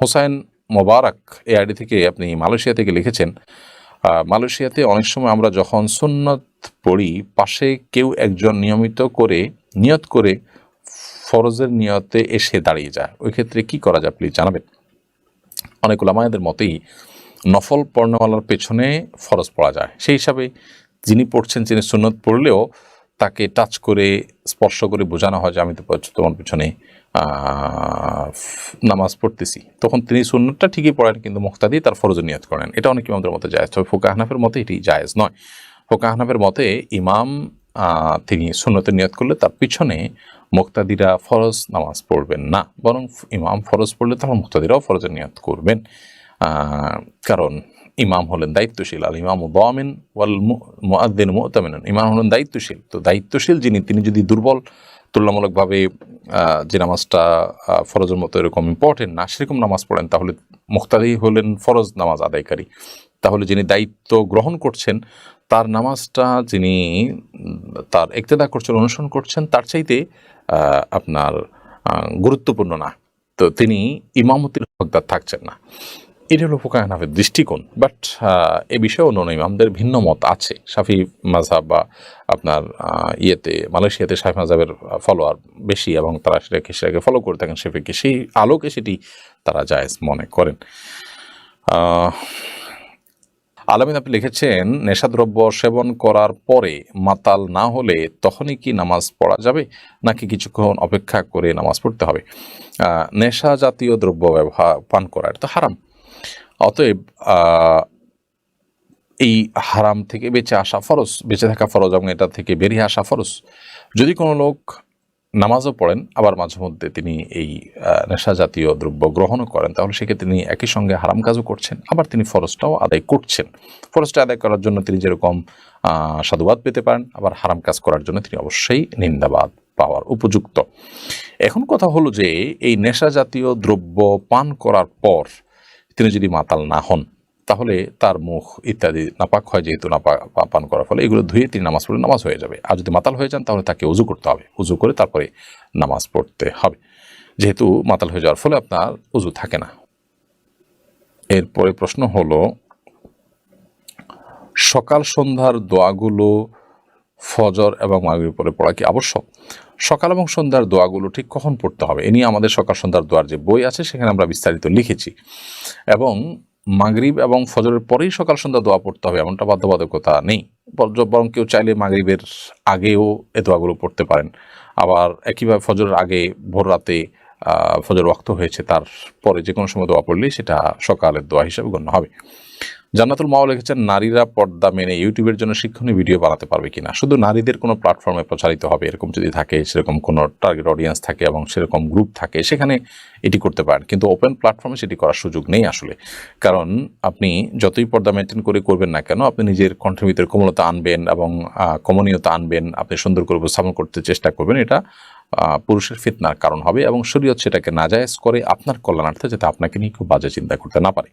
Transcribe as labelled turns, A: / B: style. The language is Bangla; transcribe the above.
A: হোসাইন মোবারক এই আইডি থেকে আপনি মালয়েশিয়া থেকে লিখেছেন মালয়েশিয়াতে অনেক সময় আমরা যখন সুন্নত পড়ি, পাশে কেউ একজন নিয়মিত করে, নিয়ত করে ফরজের নিয়তে এসে দাঁড়িয়ে যায়। ওই ক্ষেত্রে কি করা যায় প্লিজ জানাবেন? অনেক ওলামায়দের মতেই নফল পর্ণমালার পেছনে ফরজ পড়া যায়। সেই হিসাবে যিনি পড়ছেন, যিনি সুন্নত পড়লেও তাকে টাচ করে, স্পর্শ করে বোঝানো হয় যে আমি তো তোমার পিছনে নামাজ পড়তেছি। তখন তিনি সুন্নতটা ঠিকই পড়েন, কিন্তু মুক্তাদি তার ফরজ নিয়ত করেন। এটা অনেক ইমামদের মতে জায়েজ, তবে ফোকা হানাফের মতে এটি জায়েজ নয়। ফোকা হানাফের মতে ইমাম তিনি সুন্নতের নিয়ত করলে তার পিছনে মুক্তাদিরা ফরজ নামাজ পড়বেন না, বরং ইমাম ফরজ পড়লে তখন মুক্তাদিরাও ফরজের নিয়ত করবেন। কারণ ইমাম হলেন দায়িত্বশীল, আল ইমাম ওয়াল মুআদ্দিন মুতামিন ইমাম হলেন দায়িত্বশীল। তো দায়িত্বশীল যিনি, তিনি যদি দুর্বল তুলনামূলকভাবে যে নামাজটা ফরজের মতো এরকম ইম্পর্টেন্ট না, সেরকম নামাজ পড়েন, তাহলে মুক্তাদি হলেন ফরজ নামাজ আদায়কারী। তাহলে যিনি দায়িত্ব গ্রহণ করছেন, তার নামাজটা যিনি, তার একতেদা করছেন, অনুসরণ করছেন, তার চাইতে আপনার গুরুত্বপূর্ণ না। তো তিনি ইমামতির হকদার থাকছেন না। এটা হলো ফোকা হানাফের দৃষ্টিকোণ বাট এ বিষয়ে অন্য ইমামদের ভিন্ন মত আছে। শাফি মাঝহাব বা আপনার ইয়েতে, মালয়েশিয়াতে শাফি মাঝহাবের ফলোয়ার বেশি এবং তারা সেটাকে সেটাকে ফলো করে থাকেন শেফিকে সেই আলোকে সেটি তারা জায়েজ মনে করেন। আলামিন আপনি লিখেছেন, নেশাদ্রব্য সেবন করার পরে মাতাল না হলে তখনই কি নামাজ পড়া যাবে, নাকি কিছুক্ষণ অপেক্ষা করে নামাজ পড়তে হবে? নেশা জাতীয় দ্রব্য ব্যবহার, পান করা, এটা তো হারাম। অতএব এই হারাম থেকে বেঁচে আসা ফরজ, বেঁচে থাকা ফরজ এবং এটা থেকে বেরিয়ে আসা ফরজ। যদি কোনো লোক নামাজও পড়েন, আবার মাঝে মধ্যে তিনি এই নেশা জাতীয় দ্রব্য গ্রহণও করেন, তাহলে সেক্ষেত্রে তিনি একই সঙ্গে হারাম কাজও করছেন, আবার তিনি ফরজটাও আদায় করছেন। ফরজটা আদায় করার জন্য তিনি যেরকম সাধুবাদ পেতে পারেন, আবার হারাম কাজ করার জন্য তিনি অবশ্যই নিন্দাবাদ পাওয়ার উপযুক্ত। এখন কথা হলো যে, এই নেশা জাতীয় দ্রব্য পান করার পর তিনি যদি মাতাল না হন, তাহলে তার মুখ ইত্যাদি নাপাক হয়, যেহেতু নাপা, পান করার ফলে এগুলো ধুয়ে তিনি নামাজ পড়লে নামাজ হয়ে যাবে। আর যদি মাতাল হয়ে যান, তাহলে তাকে উজু করতে হবে। উজু করে তারপরে নামাজ পড়তে হবে। যেহেতু মাতাল হয়ে যাওয়ার ফলে আপনার উজু থাকে না। এরপরে প্রশ্ন হলো, সকাল সন্ধ্যার দোয়াগুলো ফজর এবং মাগরিবের পরে পড়া কি আবশ্যক? সকাল এবং সন্ধ্যার দোয়াগুলো ঠিক কখন পড়তে হবে? এ নিয়ে আমাদের সকাল সন্ধ্যার দোয়ার যে বই আছে, সেখানে আমরা বিস্তারিত লিখেছি। এবং মাগরিব এবং ফজরের পরেই সকাল সন্ধ্যা দোয়া পড়তে হবে, এমনটা বাধ্যবাধকতা নেই। বরং কেউ চাইলে মাগরিবের আগেও এ দোয়াগুলো পড়তে পারেন। আবার একইভাবে ফজরের আগে ভোর রাতে ফজর ওয়াক্ত হয়েছে, তার পরে যে কোনো সময় দোয়া পড়লেই সেটা সকালের দোয়া হিসেবে গণ্য হবে। জান্নাতুল মাও লিখেছেন, নারীরা পর্দা মেনে ইউটিউবের জন্য শিক্ষণীয় ভিডিও বানাতে পারবে কিনা? শুধু নারীদের কোনো প্ল্যাটফর্মে প্রচারিত হবে, এরকম যদি থাকে, সেরকম কোনো টার্গেট অডিয়েন্স থাকে এবং সেরকম গ্রুপ থাকে, সেখানে এটি করতে পারেন। কিন্তু ওপেন প্ল্যাটফর্মে সেটি করার সুযোগ নেই আসলে। কারণ আপনি যতই পর্দা মেনটেন করে করবেন না কেন, আপনি নিজের কণ্ঠের ভিতরে কোমলতা আনবেন এবং কমনীয়তা আনবেন, আপনি সুন্দর করে উপস্থাপন করতে চেষ্টা করবেন, এটা পুরুষের ফিতনার কারণ হবে এবং শরীয়ত সেটাকে নাজায়েজ করে আপনার কল্যাণার্থে যাতে আপনাকে নিয়ে খুব বাজে চিন্তা করতে না পারে।